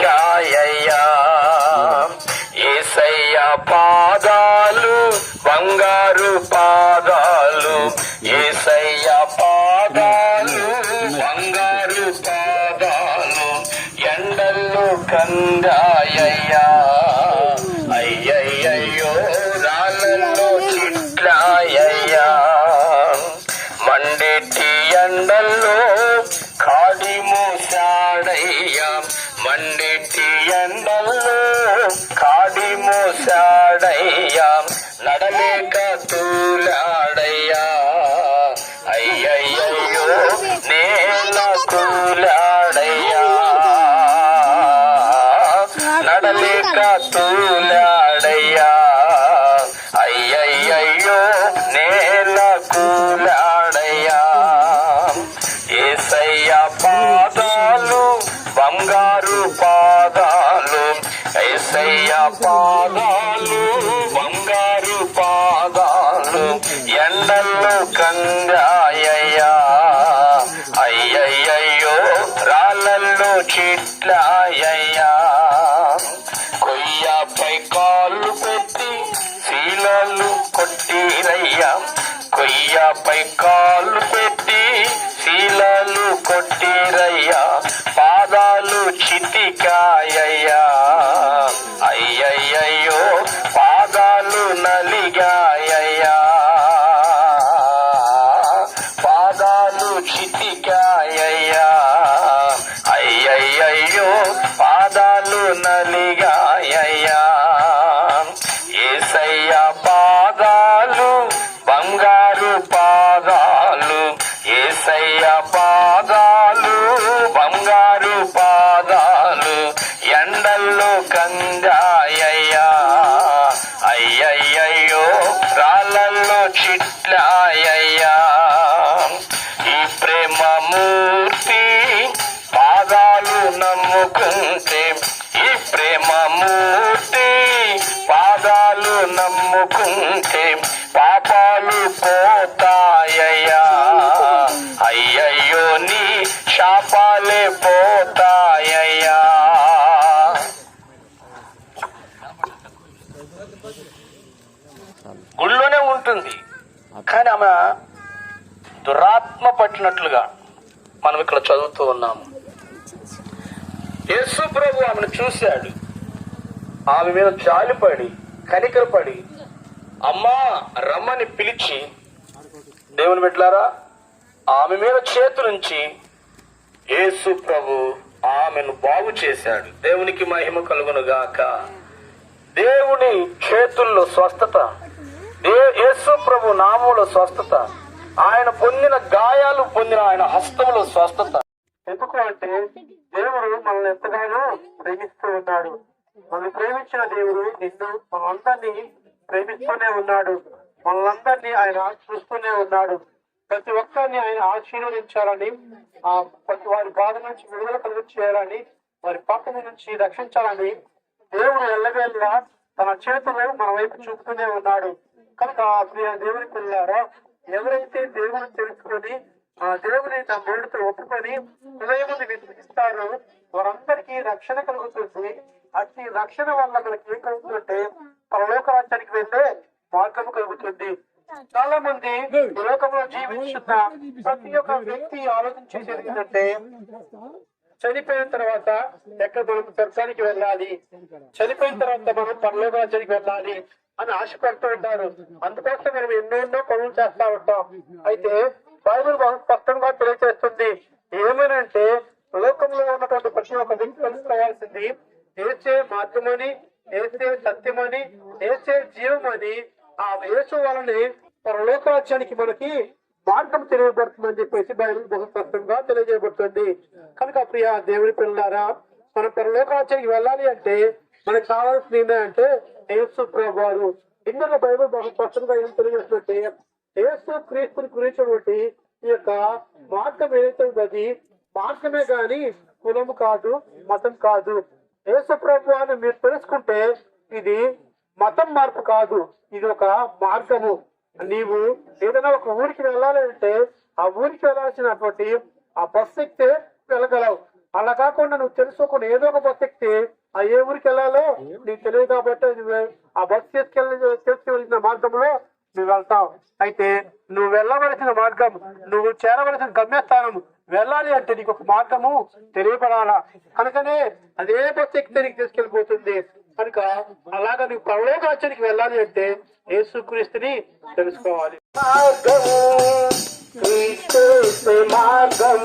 Yeah, yeah. ay కాడి మూసాడయ్యా మండెట్టి ఎండల్లో కాడి పాదాలు బంగారు పాదాలు ఐసయ్య పాదాలు బంగారు పాదాలు ఎండల్లో కంగాయ్యా అయ్యయ్యో రాళ్ళల్లో చిట్లాయ్యా కొయ్యపై కాళ్ళు పెట్టి శీలాలు కొట్టిరయ్యా. కొయ్యపై కాళ్ళు నమ్ముకుంటే పాపాలు పోతాయ్యా అయ్యయ్యో నీ శాపాలే పోతాయ్యా గుళ్ళోనే ఉంటుంది. కానీ ఆమె దురాత్మ పట్టినట్లుగా మనం ఇక్కడ చదువుతూ ఉన్నాము. యేసు ప్రభు ఆమెను చూశాడు. ఆమె మీద జాలిపడి కనికరపడి అమ్మా రమ్మని పిలిచి. దేవుని బిడ్డలారా ఆమె మీద చేతులుంచి యేసు ప్రభు ఆమెను బాగు చేశాడు. దేవునికి మహిమ కలుగును గాక దేవుని చేతుల్లో స్వస్థత దే- యేసు ప్రభు నామంలో స్వస్థత ఆయన పొందిన గాయాలు పొందిన ఆయన హస్తములో స్వస్థత. ఎందుకు అంటే దేవుడు మనల్ని ఎంతగానో ప్రేమిస్తూ ఉన్నాడు. మనల్ని ప్రేమించిన దేవుడు నిన్ను మనందరినీ ప్రేమిస్తూనే ఉన్నాడు. మనందరినీ ఆయన చూస్తూనే ఉన్నాడు. ప్రతి ఒక్కరిని ఆయన ఆశీర్వదించాలని ఆ ప్రతి వారి బాధ నుంచి విడుదల కలుగు చేయాలని వారి పాపం నుంచి రక్షించాలని దేవుడు ఎల్లవేళ్ళ తన చేతులు మన వైపు చూపుతూనే ఉన్నాడు. కనుక ప్రియ దేవుని పిల్లారా ఎవరైతే దేవుని తెలుసుకొని ఆ దేవుని తన దేవుడితో ఒప్పుకొని హృదయముని విశ్వసిస్తారో వారందరికీ రక్షణ కలుగుతుంది. అట్టి రక్షణ వల్ల మనకి ఏం కలుగుతుందంటే పరలోక రాజ్యానికి వెళ్ళే మార్గం కలుగుతుంది. చాలా మంది లోకంలో జీవించున్న ప్రతి ఒక్క వ్యక్తి ఆలోచించేది ఏంటంటే చనిపోయిన తర్వాత ఎక్కడ మనం స్వర్గానికి వెళ్ళాలి? చనిపోయిన తర్వాత మనం పరలోక రాజ్యానికి వెళ్ళాలి అని ఆశపడుతూ ఉంటారు. అందుకోసం మనం ఎన్నెన్నో పనులు చేస్తా ఉంటాం. అయితే బైబిల్ బహు స్పష్టంగా తెలియజేస్తుంది. ఏమనంటే లోకంలో ఉన్నటువంటి ప్రతి ఒక్క వ్యక్తి తెలుసుకోవాల్సింది ఏసే మార్గమని ఏసే సత్యమని ఏసే జీవమని ఆ యేసు వలనే పరలోకరాజ్యానికి మనకి మార్గం తెలియబడుతుందని చెప్పేసి బైబిల్ బహు స్పష్టంగా తెలియజేయబడుతుంది. కనుక ప్రియ దేవుడి పిల్లారా మన పరలోకరాజ్యానికి వెళ్ళాలి అంటే మనకు కావాల్సింది ఏంటంటే యేసు ప్రభువారు. ఇందులో బైబిల్ బహు స్పష్టంగా ఏం తెలియజేస్తుంటే యేసు క్రీస్తుని గురించినటువంటి ఈ యొక్క మార్గం ఏదైతే ఉన్నది మార్గమే గాని కులము కాదు మతం కాదు. యేసప్రభు అని మీరు తెలుసుకుంటే ఇది మతం మార్పు కాదు. ఇది ఒక మార్గము. నీవు ఏదైనా ఒక ఊరికి వెళ్ళాలి అంటే ఆ ఊరికి వెళ్ళాల్సినటువంటి ఆ బస్సు ఎక్కితే వెళ్ళగలవు. అలా కాకుండా నువ్వు తెలుసుకోకుండా ఏదో ఒక బస్ ఎక్కితే ఆ ఏ ఊరికి వెళ్ళాలో నీకు తెలియదు కాబట్టి ఆ బస్ తీసుకెళ్ళి తీసుకెళ్ళిన మార్గంలో నువ్వు వెళ్తావు అయితే నువ్వు వెళ్ళవలసిన మార్గం నువ్వు చేరవలసిన గమ్యస్థానం వెళ్ళాలి అంటే నీకు ఒక మార్గము తెలియపడాలా? కనుకనే అదే బస్సు ఎక్కితే నీకు తీసుకెళ్ళిపోతుంది. కనుక అలాగా నువ్వు పరలోకాచానికి వెళ్ళాలి అంటే యేసుక్రీస్తుని తెలుసుకోవాలి. మార్గం మార్గం.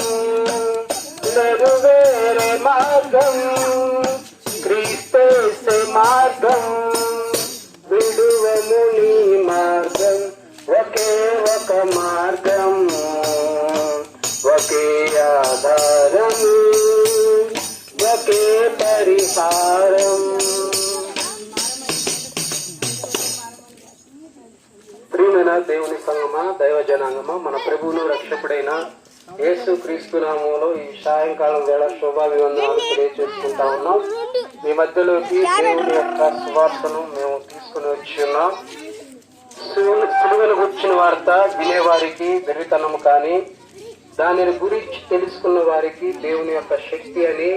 ఒక మార్గం ఒకే ఆధారము ఒకే పరిహారం ప్రియమైన దేవుని సంగమా దైవ జనాంగమా మన ప్రభువును రక్షకుడైన యేసు క్రీస్తు నామంలో ఈ సాయంకాలం వేళ శుభాభివందనాలు తెలియజేసుకుంటా ఉన్నాం. మీ మధ్యలోకి దేవుని యొక్క సువార్తను మేము తీసుకుని వచ్చి ఉన్నాం. సులువను గుర్చిన వార్త వినేవారికి వెర్రితనము కానీ దానిని గురించి తెలుసుకున్న వారికి దేవుని యొక్క శక్తి అని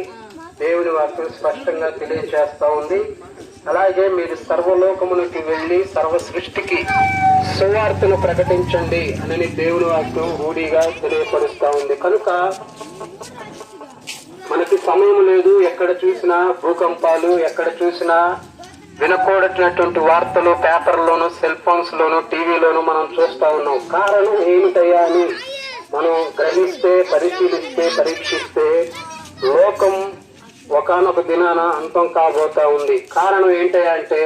దేవుని వాక్యం స్పష్టంగా తెలియజేస్తా ఉంది. అలాగే మీరు సర్వలోకమునికి వెళ్ళి సర్వ సృష్టికి సువార్తను ప్రకటించండి అని దేవుని వాక్యం రూఢిగా తెలియపరుస్తా ఉంది. కనుక మనకి సమయం లేదు. ఎక్కడ చూసినా భూకంపాలు ఎక్కడ చూసినా వినకూడనటువంటి వార్తలు పేపర్లోను సెల్ ఫోన్స్ లోను టీవీలోను మనం చూస్తా ఉన్నాం. కారణం ఏమిటయ్యా అని మనం గ్రహిస్తే పరిశీలిస్తే పరీక్షిస్తే లోకం ఒకానొక దినాన అంతం కాబోతా ఉంది. కారణం ఏంటయ్యా అంటే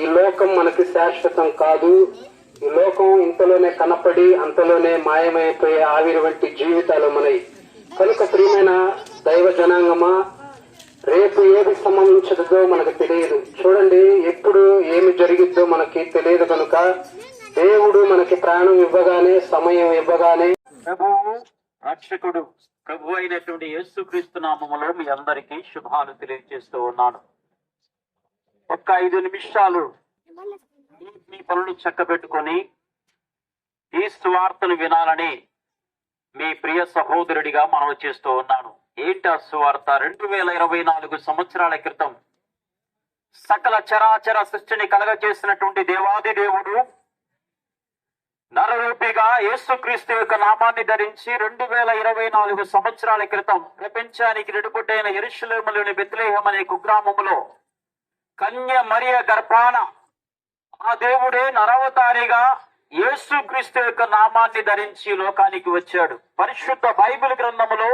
ఈ లోకం మనకి శాశ్వతం కాదు. ఈ లోకం ఇంతలోనే కనపడి అంతలోనే మాయమైపోయే ఆవిరి వంటి జీవితాలు మనవి కనుక ప్రియమైన దైవ జనాంగమా రేపు ఏది సంభవించదో మనకు తెలియదు. చూడండి ఎప్పుడు ఏమి జరిగిద్దో మనకి తెలియదు కనుక దేవుడు మనకి ప్రాణం ఇవ్వగానే సమయం ఇవ్వగానే ప్రభువు రక్షకుడు ప్రభు అయినటువంటి యేసుక్రీస్తు నామములో మీ అందరికీ శుభాలు తెలియజేస్తూ ఉన్నాను. ఒక్క ఐదు నిమిషాలు మీ- మీ పనులు చక్కబెట్టుకొని ఈ స్వార్థను వినాలని మీ ప్రియ సహోదరుడిగా మనవి చేస్తూ ఉన్నాను. ఏంటి సువార్త రెండు వేల ఇరవై నాలుగు సంవత్సరాల క్రితం. సకల చరాచర సృష్టిని కలగజేసినటువంటి దేవాది దేవుడు నరరూపిగా యేసుక్రీస్తు యొక్క నామాన్ని ధరించి రెండు వేల ఇరవై నాలుగు సంవత్సరాల క్రితం ప్రపంచానికి రెడుగుడ్డైన ఎరుషులేములోని బెత్లేహం అనే కుగ్రామములో కన్య మరియ గర్భాన ఆ దేవుడే నరవతారిగా యేసుక్రీస్తు యొక్క నామాన్ని ధరించి లోకానికి వచ్చాడు. పరిశుద్ధ బైబిల్ గ్రంథములో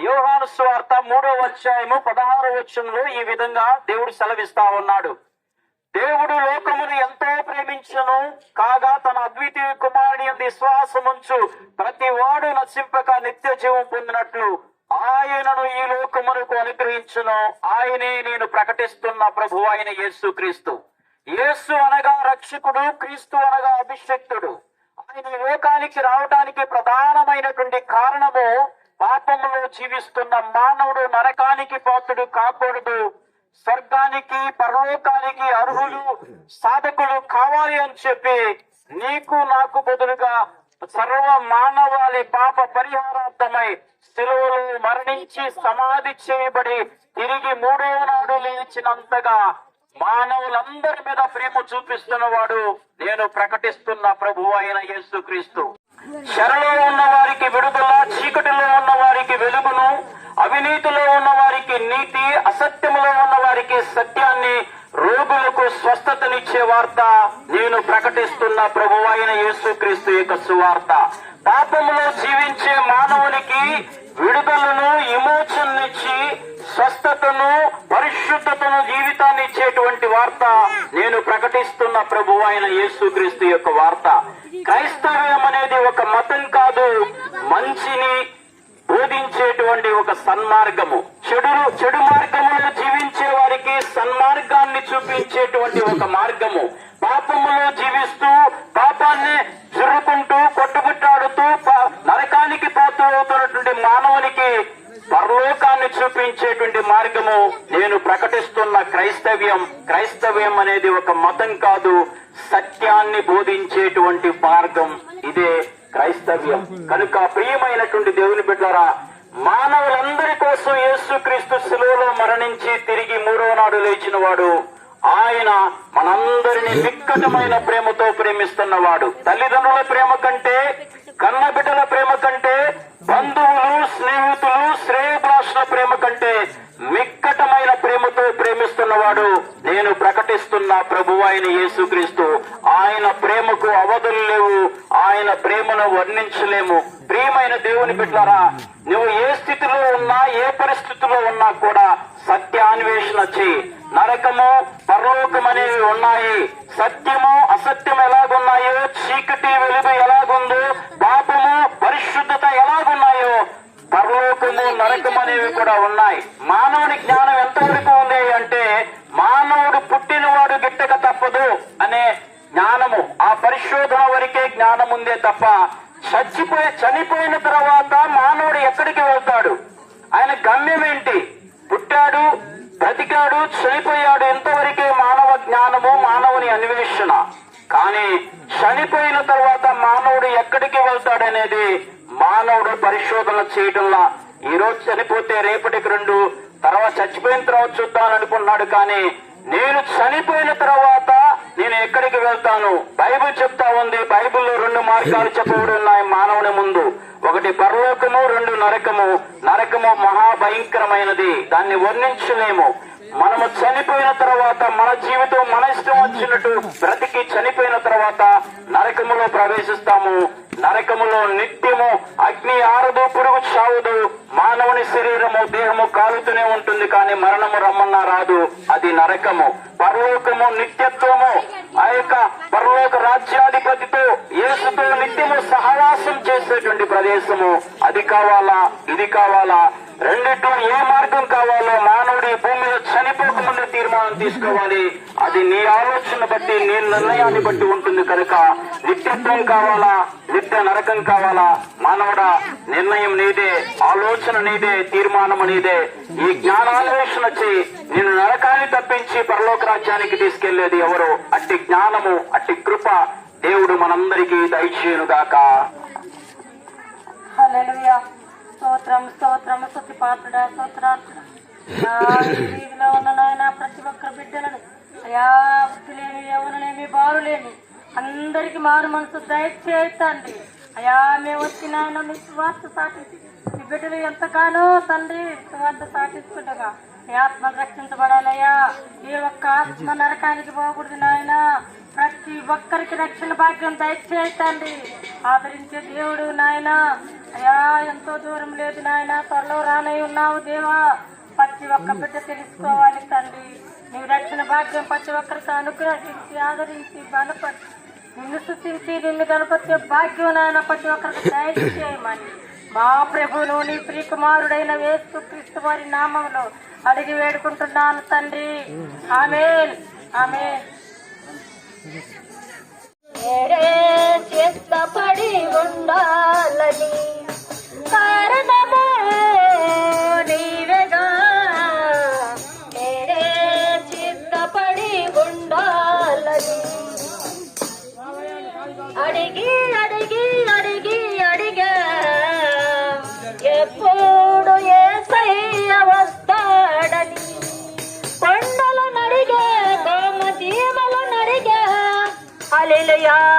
యోహాను స్వార్త మూడో అధ్యాయము పదహారో వచ్చంలో ఈ విధంగా దేవుడు సెలవిస్తా ఉన్నాడు. దేవుడు లోకమును ఎంతో ప్రేమించను కాగా తన అద్వితీయ కుమారుని విశ్వాసముంచు ప్రతి వాడు నశింపక నిత్య జీవం పొందినట్లు ఆయనను ఈ లోకమునకు అనుగ్రహించును. ఆయనే నేను ప్రకటిస్తున్న ప్రభు ఆయన యేసు క్రీస్తు. యేసు అనగా రక్షకుడు క్రీస్తు అనగా అభిషక్తుడు. ఆయన లోకానికి రావడానికి ప్రధానమైనటువంటి కారణము పాపంలో జీవిస్తున్న మానవుడు నరకానికి పోతుడు కాకూడదు స్వర్గానికి పరలోకానికి అర్హులు సాధకులు కావాలి అని చెప్పి నీకు నాకు బదులుగా సర్వ మానవాళి పాప పరిహారార్థమై సెలవులు మరణించి సమాధి చేయబడి తిరిగి మూడో నాడు లేచినంతగా మానవులందరి మీద ప్రేమ చూపిస్తున్నవాడు నేను ప్రకటిస్తున్న ప్రభు అయిన యేసుక్రీస్తు. చెరలో ఉన్న వారికి విడుదల చీకటిలో ఉన్న వారికి వెలుగును అవినీతిలో ఉన్న వారికి నీతి అసత్యములో ఉన్న వారికి సత్యాన్ని రోగులకు స్వస్థతనిచ్చే వార్త నేను ప్రకటిస్తున్న ప్రభు అయిన యేసుక్రీస్తు యొక్క సువార్త. పాపములో జీవించే మానవునికి విడుదలను విమోచననిచ్చి స్వస్థతను పరిశుద్ధతను జీవితాన్ని ఇచ్చేటువంటి వార్త నేను ప్రకటిస్తున్న ప్రభు అయిన యేసుక్రీస్తు యొక్క వార్త. క్రైస్తవ్యం అనేది ఒక మతం కాదు మంచిని బోధించేటువంటి ఒక సన్మార్గము. చెడు చెడు మార్గములో జీవించే వారికి సన్మార్గాన్ని చూపించేటువంటి ఒక మార్గము. పాపములో జీవిస్తూ పాపాన్ని జురుకుంటూ కొట్టుకుట్టాడుతూ నరకానికి పాత్ర అవుతున్నటువంటి మానవునికి పరలోకాన్ని చూపించేటువంటి మార్గము ప్రకటిస్తున్న క్రైస్తవ్యం క్రైస్తవ్యం అనేది ఒక మతం కాదు సత్యాన్ని బోధించేటువంటి మార్గం. ఇదే క్రైస్తవ్యం. కనుక ప్రియమైనటువంటి దేవుని బిడ్డరా మానవులందరి కోసం యేసుక్రీస్తు శిలువలో మరణించి తిరిగి మూడో నాడు లేచిన వాడు ఆయన మనందరినీ నిక్కటమైన ప్రేమతో ప్రేమిస్తున్నవాడు. తల్లిదండ్రుల ప్రేమ కంటే కన్న బిడ్డల ప్రేమ కంటే బంధువులు స్నేహితులు శ్రేయభిలాషుల ప్రేమ కంటే మిక్కటమైన ప్రేమతో ప్రేమిస్తున్నవాడు నేను ప్రకటిస్తున్న ప్రభు అయిన యేసుక్రీస్తు. ఆయన ప్రేమకు అవధులు లేవు ఆయన ప్రేమను వర్ణించలేము. ప్రియమైన దేవుని బిడ్డారా నువ్వు ఏ స్థితిలో ఉన్నా ఏ పరిస్థితిలో ఉన్నా కూడా సత్యాన్వేషణ చేయి నరకము పరలోకం అనేవి ఉన్నాయి. సత్యము అసత్యం ఎలాగున్నాయో చీకటి వెలుగు ఎలాగుందో పాపము పరిశుద్ధత ఎలాగున్నాయో పరలోకము నరకం అనేవి కూడా ఉన్నాయి. మానవుని జ్ఞానం ఎంతవరకు ఉంది అంటే మానవుడు పుట్టినవాడు గిట్టక తప్పదు అనే జ్ఞానము. ఆ పరిశోధన వరకే జ్ఞానం ఉందే తప్ప చచ్చిపోయి చనిపోయిన తర్వాత మానవుడు ఎక్కడికి వెళ్తాడు? ఆయన గమ్యం ఏంటి? పుట్టాడు బ్రతికాడు చనిపోయాడు ఎంతవరకే మానవ జ్ఞానము మానవుని అన్వేషణ. కానీ చనిపోయిన తర్వాత మానవుడు ఎక్కడికి వెళ్తాడనేది మానవుడు పరిశోధన చేయడంలా ఈ రోజు చనిపోతే రేపటికి రెండు తర్వాత చచ్చిపోయిన తర్వాత చూద్దాం అనుకున్నాడు కానీ నేను చనిపోయిన తర్వాత నేను ఎక్కడికి వెళ్తాను? బైబిల్ చెప్తా ఉంది. బైబిల్లో రెండు మార్గాలు చెప్పబడి ఉన్నాయి మానవుని ముందు. ఒకటి పరలోకము రెండు నరకము. నరకము మహాభయంకరమైనది. దాన్ని వర్ణించలేము. మనము చనిపోయిన తర్వాత మన జీవితం మన ఇష్టం వచ్చినట్టు బ్రతికి చనిపోయిన తర్వాత నరకములో ప్రవేశిస్తాము. నరకములో నిత్యము అగ్ని ఆరదు పురుగు చావదు మానవుని శరీరము దేహము కాలుతూనే ఉంటుంది కానీ మరణము రమ్మన్నా రాదు. అది నరకము. పరలోకము నిత్యత్వము. ఆ యొక్క పరలోక రాజ్యాధిపతితో యేసుతో నిత్యము సహవాసం చేసేటువంటి ప్రదేశము. అది కావాలా? ఇది కావాలా? రెండిట్లో ఏ మార్గం కావాలో మానవుడు ఈ భూమి మీద చనిపోకముందే తీర్మానం తీసుకోవాలి. అది నీ ఆలోచన బట్టి నీ నిర్ణయాన్ని బట్టి ఉంటుంది కనుక నిత్యత్వం కావాలా నిత్య నరకం కావాలా మానవుడా నిర్ణయం నీదే ఆలోచన నీదే తీర్మానం నీదే. ఈ జ్ఞానాన్వేషణ చేయి నిన్ను నరకాన్ని తప్పించి పరలోక రాజ్యానికి తీసుకెళ్ళేది ఎవరు? అట్టి జ్ఞానము అట్టి కృప దేవుడు మనందరికీ దయచేయునుగాక. Hallelujah. స్తోత్రం స్తోత్రం స్తుతి పాత్రుడా స్తోత్రాత్రుడా వీధిలో ఉన్న నాయన ప్రతి ఒక్కరు బిడ్డలను అయా వృత్తి లేని ఎవరులేమి బారు లేని అందరికి మారు మనసు దయచేస్తండి అయా మేము వచ్చి నాయన మీ స్వార్థ సాటించి మీ బిడ్డలు ఎంతగానో తండ్రి స్వార్థ సాటిస్తుండగా ఈ ఆత్మ రక్షించబడాలయ్యా. ఏ ఒక్క ఆత్మ నరకానికి పోకూడదు నాయన. ప్రతి ఒక్కరికి రక్షణ భాగ్యం దయచేస్తండి ఆదరించే దేవుడు నాయన. అయ్యా ఎంతో దూరం లేదు నాయన. త్వరలో రానై ఉన్నావు దేవా. ప్రతి ఒక్క బిడ్డ తెలుసుకోవాలి తండ్రి. నీ రక్షణ భాగ్యం ప్రతి ఒక్కరికి అనుగ్రహించి ఆదరించి బలపరిచి నిన్ను స్థుతించి నిన్ను గణపతి భాగ్యం నాయన ప్రతి ఒక్కరికి దయచేయమని. మా ప్రభువును నీ ప్రియకుమారుడైన వేస్తు క్రీస్తు వారి నామంలో అడిగి వేడుకుంటున్నాను తండ్రి. ఆమె ఆమె నేడే చిత్తపడి ఉండాలని. కారణము నీవేగా. నేడే చిత్తపడి ఉండాలని. అడిగి అడిగి అడిగి 야